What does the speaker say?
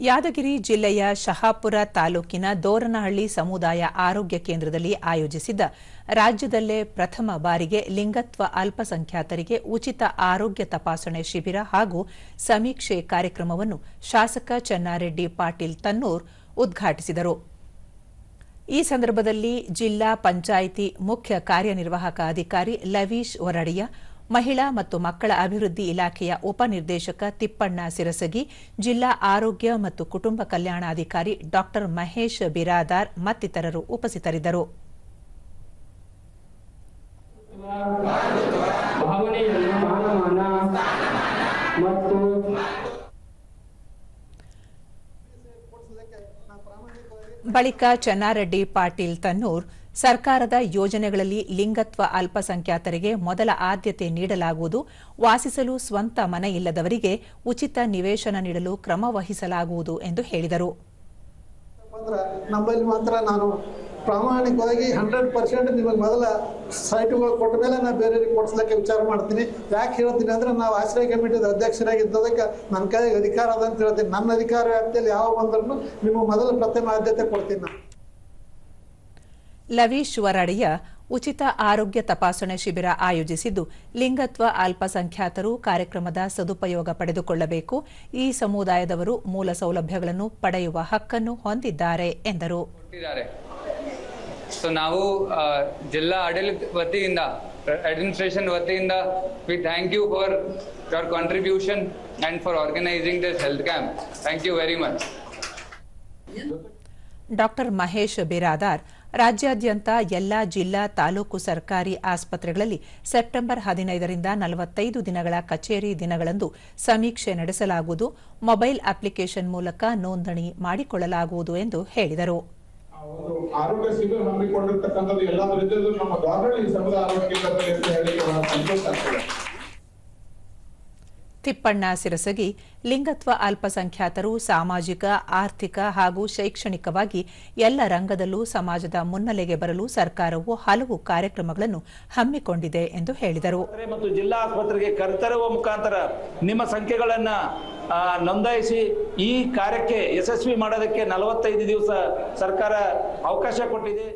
ಯಾದಗಿರಿ ಜಿಲ್ಲೆಯ ಶಹಾಪುರ ತಾಲೂಕಿನ ದೋರನಹಳ್ಳಿ ಸಮುದಾಯ ಆರೋಗ್ಯ ಕೇಂದ್ರದಲ್ಲಿ ಆಯೋಜಿಸಿದ್ದ ರಾಜ್ಯದಲ್ಲೇ ಪ್ರಥಮ ಬಾರಿಗೆ ಲಿಂಗತ್ವ ಅಲ್ಪಸಂಖ್ಯಾತರಿಗೆ ಉಚಿತ ಆರೋಗ್ಯ ತಪಾಸಣೆ ಶಿಬಿರ ಹಾಗೂ ಸಮೀಕ್ಷೆ ಕಾರ್ಯಕ್ರಮವನ್ನು ಶಾಸಕ ಚನ್ನಾರೆಡ್ಡಿ ಪಾಟೀಲ್ ತನ್ನೂರ್ ಉದ್ಘಾಟಿಸಿದರು. ಈ ಸಂದರ್ಭದಲ್ಲಿ ಜಿಲ್ಲಾ ಪಂಚಾಯಿತಿ ಮುಖ್ಯ ಕಾರ್ಯನಿರ್ವಾಹಕ ಅಧಿಕಾರಿ ಲವೀಶ್ ವರಡಿಯ ಮಹಿಳಾ ಮತ್ತು ಮಕ್ಕಳ ಅಭಿವೃದ್ಧಿ ಇಲಾಖೆಯ ಉಪನಿರ್ದೇಶಕ ತಿಪ್ಪಣ್ಣ ಸಿರಸಗಿ, ಜಿಲ್ಲಾ ಆರೋಗ್ಯ ಮತ್ತು ಕುಟುಂಬ ಕಲ್ಯಾಣಾಧಿಕಾರಿ ಡಾ ಮಹೇಶ್ ಬಿರಾದಾರ್ ಮತ್ತಿತರರು ಉಪಸ್ಥಿತರಿದ್ದರು. ಬಳಿಕ ಚನ್ನಾರೆಡ್ಡಿ ಪಾಟೀಲ್ ತನ್ನೂರ್ ಸರ್ಕಾರದ ಯೋಜನೆಗಳಲ್ಲಿ ಲಿಂಗತ್ವ ಅಲ್ಪಸಂಖ್ಯಾತರಿಗೆ ಮೊದಲ ಆದ್ಯತೆ ನೀಡಲಾಗುವುದು. ವಾಸಿಸಲು ಸ್ವಂತ ಮನೆ ಇಲ್ಲದವರಿಗೆ ಉಚಿತ ನಿವೇಶನ ನೀಡಲು ಕ್ರಮ ವಹಿಸಲಾಗುವುದು ಎಂದು ಹೇಳಿದರು. ನಮ್ಮಲ್ಲಿ ಮಾತ್ರ ನಾನು ಪ್ರಾಮಾಣಿಕವಾಗಿ ಹಂಡ್ರೆಡ್ ಪರ್ಸೆಂಟ್ ನಿಮಗೆ ಮೊದಲ ಸೈಟುಗಳು ಕೊಟ್ಟ ಮೇಲೆ ನಾನು ಬೇರೆಯವ್ರಿಗೆ ಕೊಡಿಸ್ಲಿಕ್ಕೆ ವಿಚಾರ ಮಾಡ್ತೀನಿ. ಯಾಕೆ ಹೇಳ್ತೀನಿ ಅಂದ್ರೆ ನಾವು ಆಶ್ರಯ ಕಮಿಟಿದ ಅಧ್ಯಕ್ಷರಾಗಿದ್ದದಕ್ಕೆ ನನ್ನ ಕೈಗೆ ಅಧಿಕಾರ ಅದ ಅಂತ ಹೇಳ್ತೀನಿ. ನನ್ನ ಅಧಿಕಾರ ವ್ಯಾಪ್ತಿಯಲ್ಲಿ ಯಾವ ಬಂದ್ರೂ ನಿಮಗೆ ಮೊದಲ ಪ್ರಥಮ ಆದ್ಯತೆ ಕೊಡ್ತೀನಿ ನಾನು. ಲವೀಶ್ ವರಡಿಯ ಉಚಿತ ಆರೋಗ್ಯ ತಪಾಸಣೆ ಶಿಬಿರ ಆಯೋಜಿಸಿದ್ದು ಲಿಂಗತ್ವ ಅಲ್ಪಸಂಖ್ಯಾತರು ಕಾರ್ಯಕ್ರಮದ ಸದುಪಯೋಗ ಪಡೆದುಕೊಳ್ಳಬೇಕು. ಈ ಸಮುದಾಯದವರು ಮೂಲ ಸೌಲಭ್ಯಗಳನ್ನು ಪಡೆಯುವ ಹಕ್ಕನ್ನು ಹೊಂದಿದ್ದಾರೆ ಎಂದರು. ಸೊ ನಾವು ಜಿಲ್ಲಾ ಆಡಳಿತ ವತಿಯಿಂದ ಅಡ್ಮಿನಿಸ್ಟ್ರೇಷನ್ ವತಿಯಿಂದ we thank you for your contribution and for organising this health camp thank you very much doctor Mahesh Biradar ರಾಜ್ಯಾದ್ಯಂತ ಎಲ್ಲಾ ಜಿಲ್ಲಾ ತಾಲೂಕು ಸರ್ಕಾರಿ ಆಸ್ಪತ್ರೆಗಳಲ್ಲಿ ಸೆಪ್ಟೆಂಬರ್ ಹದಿನೈದರಿಂದ ನಲವತ್ತೈದು ದಿನಗಳ ಕಚೇರಿ ದಿನಗಳಂದು ಸಮೀಕ್ಷೆ ನಡೆಸಲಾಗುವುದು. ಮೊಬೈಲ್ ಅಪ್ಲಿಕೇಶನ್ ಮೂಲಕ ನೋಂದಣಿ ಮಾಡಿಕೊಳ್ಳಲಾಗುವುದು ಎಂದು ಹೇಳಿದರು. ಆರೋಗ್ಯ ಶಿಬಿರ ನಮ್ಮ ಸಮುದಾಯ ಆರೋಗ್ಯ ಕೇಂದ್ರದಲ್ಲಿ ಹೇಳಿ ಸಂತೋಷ ತಿಪ್ಪಣ್ಣ ಸಿರಸಗಿ, ಲಿಂಗತ್ವ ಅಲ್ಪಸಂಖ್ಯಾತರು ಸಾಮಾಜಿಕ, ಆರ್ಥಿಕ ಹಾಗೂ ಶೈಕ್ಷಣಿಕವಾಗಿ ಎಲ್ಲ ರಂಗದಲ್ಲೂ ಸಮಾಜದ ಮುನ್ನೆಲೆಗೆ ಬರಲು ಸರ್ಕಾರವು ಹಲವು ಕಾರ್ಯಕ್ರಮಗಳನ್ನು ಹಮ್ಮಿಕೊಂಡಿದೆ ಎಂದು ಹೇಳಿದರು. ಮತ್ತು ಜಿಲ್ಲಾ ಆಸ್ಪತ್ರೆಗೆ ಕರೆತರುವ ಮುಖಾಂತರ ನಿಮ್ಮ ಸಂಖ್ಯೆಗಳನ್ನ ನೋಂದಾಯಿಸಿ ಈ ಕಾರ್ಯಕ್ಕೆ ಯಶಸ್ವಿ ಮಾಡೋದಕ್ಕೆ ನಲವತ್ತೈದು ದಿವಸ ಸರ್ಕಾರ ಅವಕಾಶ ಕೊಟ್ಟಿದೆ.